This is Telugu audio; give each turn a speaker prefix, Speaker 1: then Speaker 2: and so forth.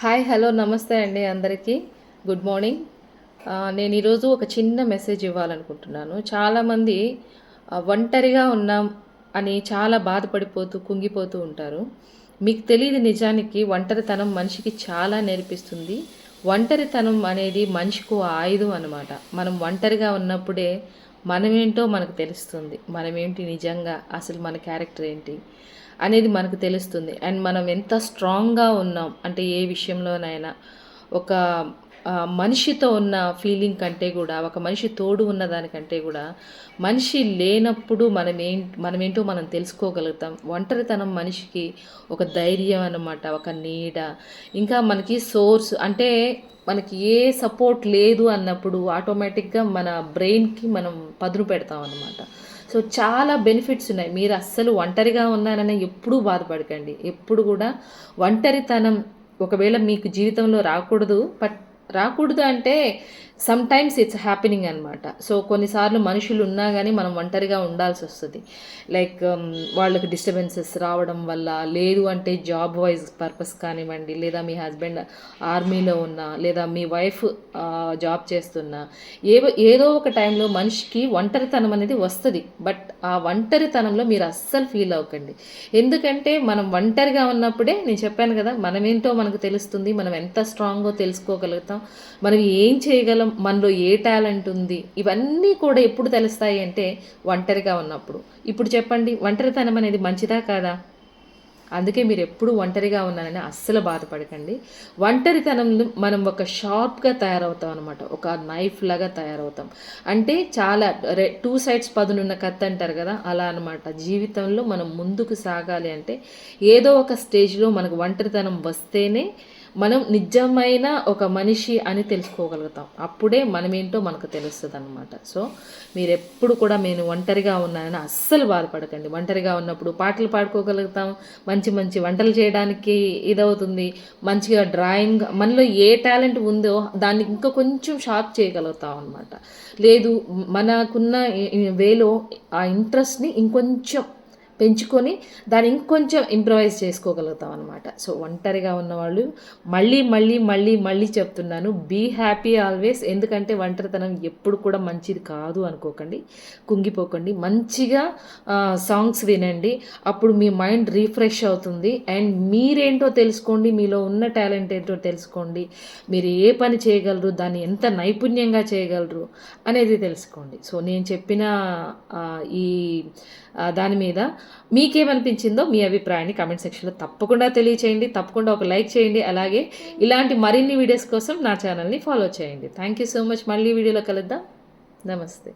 Speaker 1: హాయ్ హలో నమస్తే అండి అందరికీ. Good morning. నేను ఈరోజు ఒక చిన్న మెసేజ్ ఇవ్వాలనుకుంటున్నాను. చాలామంది ఒంటరిగా ఉన్నాం అని చాలా బాధపడిపోతూ కుంగిపోతూ ఉంటారు. మీకు తెలియదు నిజానికి ఒంటరితనం మనిషికి చాలా నేర్పిస్తుంది. ఒంటరితనం అనేది మనిషికి ఆయుధం అనమాట మనం ఒంటరిగా ఉన్నప్పుడే మనమేంటో మనకు తెలుస్తుంది. మనమేంటి నిజంగా? అసలు మన క్యారెక్టర్ ఏంటి? అనేది మనకు తెలుస్తుంది. అండ్ మనం ఎంత స్ట్రాంగ్గా ఉన్నాం అంటే ఏ విషయంలోనైనా ఒక మనిషితో ఉన్న ఫీలింగ్ కంటే కూడా ఒక మనిషి తోడు ఉన్న దానికంటే కూడా మనిషి లేనప్పుడు మనం ఏం మనమేంటో మనం తెలుసుకోగలుగుతాం. ఒంటరితనం మనిషికి ఒక ధైర్యం అన్నమాట ఒక నీడ. ఇంకా మనకి సోర్స్ అంటే మనకి ఏ సపోర్ట్ లేదు అన్నప్పుడు ఆటోమేటిక్గా మన బ్రెయిన్కి మనం పదును పెడతాం అన్నమాట. సో చాలా బెనిఫిట్స్ ఉన్నాయి. మీరు అస్సలు ఒంటరిగా ఉన్నారని ఎప్పుడూ బాధపడకండి. ఎప్పుడు కూడా ఒంటరితనం ఒకవేళ మీకు జీవితంలో రాకూడదు బట్ రాకూడదు అంటే సమ్ టైమ్స్ ఇట్స్ హ్యాపెనింగ్ అనమాట సో కొన్నిసార్లు మనుషులు ఉన్నా కానీ మనం ఒంటరిగా ఉండాల్సి వస్తుంది. లైక్ um, వాళ్ళకి డిస్టర్బెన్సెస్ రావడం వల్ల లేదు అంటే జాబ్ వైజ్ పర్పస్ కానివ్వండి లేదా మీ హస్బెండ్ ఆర్మీలో ఉన్నా లేదా మీ వైఫ్ జాబ్ చేస్తున్నా ఏవో ఏదో ఒక టైంలో మనిషికి ఒంటరితనం అనేది వస్తుంది. బట్ ఆ ఒంటరితనంలో మీరు అస్సలు ఫీల్ అవ్వకండి. ఎందుకంటే మనం ఒంటరిగా ఉన్నప్పుడే నేను చెప్పాను కదా మనమేంటో మనకు తెలుస్తుంది మనం ఎంత స్ట్రాంగో తెలుసుకోగలుగుతాం మనం ఏం చేయగలం? మనలో ఏ టాలెంట్ ఉంది? ఇవన్నీ కూడా ఎప్పుడు తెలుస్తాయి అంటే ఒంటరిగా ఉన్నప్పుడు. ఇప్పుడు చెప్పండి ఒంటరితనం అనేది మంచిదా కాదా? అందుకే మీరు ఎప్పుడు ఒంటరిగా ఉన్నారని అస్సలు బాధపడకండి. ఒంటరితనం మనం ఒక షార్ప్గా తయారవుతాం అనమాట ఒక నైఫ్ లాగా తయారవుతాం. అంటే చాలా టూ సైడ్స్ పదునున్న కత్తి అంటారు కదా అలా అనమాట జీవితంలో మనం ముందుకు సాగాలి అంటే ఏదో ఒక స్టేజ్లో మనకు ఒంటరితనం వస్తేనే మనం నిజమైన ఒక మనిషి అని తెలుసుకోగలుగుతాం. అప్పుడే మనమేంటో మనకు తెలుస్తుంది అనమాట సో మీరు ఎప్పుడు కూడా నేను ఒంటరిగా ఉన్నానని అస్సలు బాధపడకండి. ఒంటరిగా ఉన్నప్పుడు పాటలు పాడుకోగలుగుతాం. మంచి మంచి వంటలు చేయడానికి ఇదవుతుంది. మంచిగా డ్రాయింగ్ మనలో ఏ టాలెంట్ ఉందో దాన్ని ఇంకా కొంచెం షార్ప్ చేయగలుగుతాం అనమాట లేదు మనకున్న వేలో ఆ ఇంట్రెస్ట్ని ఇంకొంచెం పెంచుకొని దాన్ని ఇంకొంచెం ఇంప్రవైజ్ చేసుకోగలుగుతాం అనమాట సో ఒంటరిగా ఉన్నవాళ్ళు మళ్ళీ మళ్ళీ మళ్ళీ మళ్ళీ చెప్తున్నాను బీ హ్యాపీ ఆల్వేస్. ఎందుకంటే ఒంటరితనం ఎప్పుడు కూడా మంచిది కాదు అనుకోకండి. కుంగిపోకండి. మంచిగా సాంగ్స్ వినండి. అప్పుడు మీ మైండ్ రీఫ్రెష్ అవుతుంది. అండ్ మీరేంటో తెలుసుకోండి. మీలో ఉన్న టాలెంట్ ఏంటో తెలుసుకోండి. మీరు ఏ పని చేయగలరు దాన్ని ఎంత నైపుణ్యంగా చేయగలరు అనేది తెలుసుకోండి. సో నేను చెప్పిన ఈ దాని మీద మీకేమనిపించిందో మీ అభిప్రాయాన్ని కామెంట్ సెక్షన్లో తప్పకుండా తెలియచేయండి. తప్పకుండా ఒక లైక్ చేయండి. అలాగే ఇలాంటి మరిన్ని వీడియోస్ కోసం నా ఛానల్ని ఫాలో చేయండి. థ్యాంక్ యూ సో మచ్ మళ్ళీ వీడియోలో కలుద్దాం. నమస్తే.